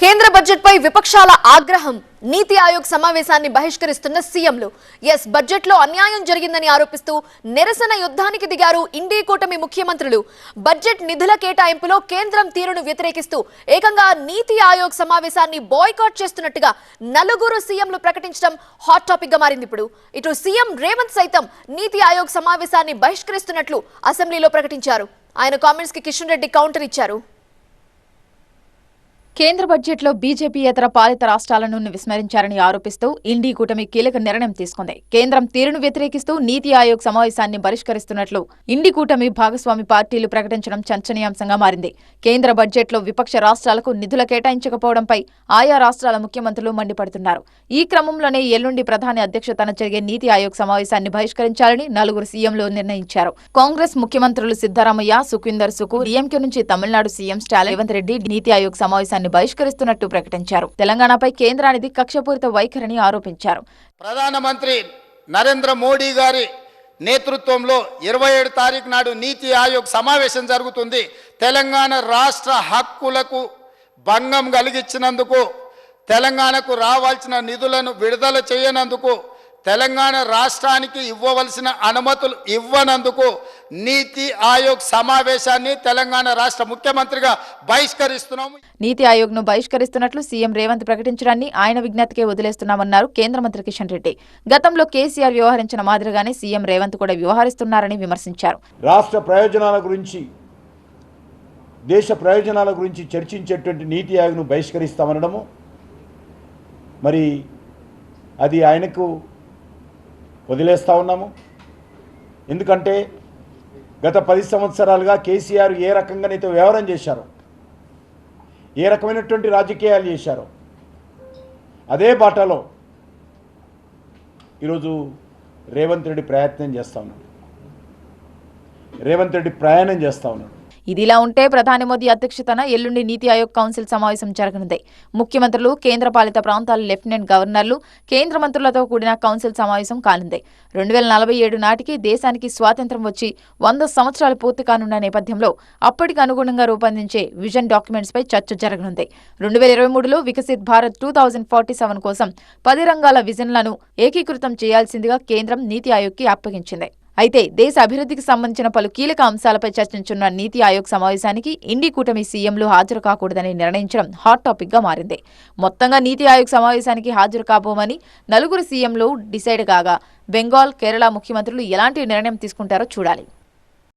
కేంద్ర బడ్జెట్ పై విపక్షాల ఆగ్రహం నీతి ఆయోగ్ సమావేశాన్ని బహిష్కరిస్తున్న సీఎంలు. ఎస్ బడ్జెట్లో అన్యాయం జరిగిందని ఆరోపిస్తూ నిరసన యుద్ధానికి దిగారు ఇండీ కూటమి ముఖ్యమంత్రులు. బడ్జెట్ నిధుల కేటాయింపులో కేంద్రం తీరును వ్యతిరేకిస్తూ ఏకంగా నీతి ఆయోగ్ సమావేశాన్ని బాయ్కాట్ చేస్తున్నట్టుగా నలుగురు సీఎంలు ప్రకటించడం హాట్ టాపిక్గా మారింది ఇప్పుడు. ఇటు సీఎం రేవంత్ సైతం నీతి ఆయోగ్ సమావేశాన్ని బహిష్కరిస్తున్నట్లు అసెంబ్లీలో ప్రకటించారు. ఆయన కామెంట్స్కి కిషన్ రెడ్డి కౌంటర్ ఇచ్చారు. కేంద్ర బడ్జెట్లో బీజేపీయేతర పాలిత రాష్ట్రాలను విస్మరించారని ఆరోపిస్తూ ఇండీ కూటమి కీలక నిర్ణయం తీసుకుంది. కేంద్రం తీరును వ్యతిరేకిస్తూ నీతి ఆయోగ్ సమావేశాన్ని బహిష్కరిస్తున్నట్లు ఇండీ కూటమి భాగస్వామి పార్టీలు ప్రకటించడం చర్చనీయాంశంగా మారింది. కేంద్ర బడ్జెట్లో విపక్ష రాష్ట్రాలకు నిధుల కేటాయించకపోవడంపై ఆయా రాష్ట్రాల ముఖ్యమంత్రులు మండిపడుతున్నారు. ఈ క్రమంలోనే ఎల్లుండి ప్రధాని అధ్యక్షతన జరిగే నీతి ఆయోగ్ సమావేశాన్ని బహిష్కరించాలని నలుగురు సీఎంలు నిర్ణయించారు. కాంగ్రెస్ ముఖ్యమంత్రులు సిద్దరామయ్య సుఖీందర్ సుకు డిఎంకే నుంచి తమిళనాడు సీఎం స్టాలిన్ రేవంత్ రెడ్డి నీతి ఆయోగ్ సమావేశాన్ని బహిష్కరిస్తున్నట్టు ప్రకటించారు. తెలంగాణపై కేంద్రానిది కక్షపూరిత వైఖరిని ఆరోపించారు. ప్రధానమంత్రి నరేంద్ర మోడీ గారి నేతృత్వంలో ఇరవై ఏడు తారీఖు నాడు నీతి ఆయోగ్ సమావేశం జరుగుతుంది. తెలంగాణ రాష్ట్ర హక్కులకు భంగం కలిగించినందుకు తెలంగాణకు రావాల్సిన నిధులను విడుదల చేయనందుకు తెలంగాణ రాష్ట్రానికి ఇవ్వవలసిన అనుమతులు ఇవ్వనందుకు నీతి ఆయోగ్ సమావేశాన్ని తెలంగాణ రాష్ట్ర ముఖ్యమంత్రిగా బహిష్కరిస్తున్నాము. నీతి ఆయోగ్ను బహిష్కరిస్తున్నట్లు సీఎం రేవంత్ ప్రకటించడాన్ని ఆయన విజ్ఞతకే వదిలేస్తున్నామన్నారు కేంద్ర మంత్రి కిషన్ రెడ్డి. గతంలో కేసీఆర్ వ్యవహరించిన మాదిరిగానే సీఎం రేవంత్ కూడా వ్యవహరిస్తున్నారని విమర్శించారు. రాష్ట్ర ప్రయోజనాల గురించి దేశ ప్రయోజనాల గురించి చర్చించేటువంటి నీతి ఆయోగ్ను బహిష్కరిస్తామనడము మరి అది ఆయనకు వదిలేస్తా ఉన్నాము. ఎందుకంటే గత పది సంవత్సరాలుగా కేసీఆర్ ఏ రకంగానైతే వ్యవహారం చేశారో ఏ రకమైనటువంటి రాజకీయాలు చేశారో అదే బాటలో ఈరోజు రేవంత్ రెడ్డి ప్రయత్నం చేస్తూ ఉన్నాడు. రేవంత్ రెడ్డి ప్రయాణం చేస్తూ ఉన్నాడు. ఇదిలా ఉంటే ప్రధాని మోదీ అధ్యక్షతన ఎల్లుండి నీతి ఆయోగ్ కౌన్సిల్ సమావేశం జరగనుంది. ముఖ్యమంత్రులు కేంద్రపాలిత ప్రాంతాల లెఫ్టినెంట్ గవర్నర్లు కేంద్ర మంత్రులతో కూడిన కౌన్సిల్ సమావేశం కానుంది. రెండు వేల నలభై ఏడు నాటికి దేశానికి స్వాతంత్ర్యం వచ్చి వంద సంవత్సరాలు పూర్తి కానున్న నేపథ్యంలో అప్పటికి అనుగుణంగా రూపొందించే విజన్ డాక్యుమెంట్స్ పై చర్చ జరగనుంది. రెండు వేల ఇరవై మూడులో Viksit Bharat two thousand forty seven కోసం పది రంగాల విజన్లను ఏకీకృతం చేయాల్సిందిగా కేంద్రం నీతి ఆయోగ్కి అప్పగించింది. అయితే దేశ అభివృద్ధికి సంబంధించిన పలు కీలక అంశాలపై చర్చించున్న నీతి ఆయోగ్ సమావేశానికి ఇండి కూటమి సీఎంలు హాజరు కాకూడదని నిర్ణయించడం హాట్ టాపిక్గా మారింది. మొత్తంగా నీతి ఆయోగ్ సమావేశానికి హాజరు కాబోమని నలుగురు సీఎంలు డిసైడ్ కాగా బెంగాల్ కేరళ ముఖ్యమంత్రులు ఎలాంటి నిర్ణయం తీసుకుంటారో చూడాలి.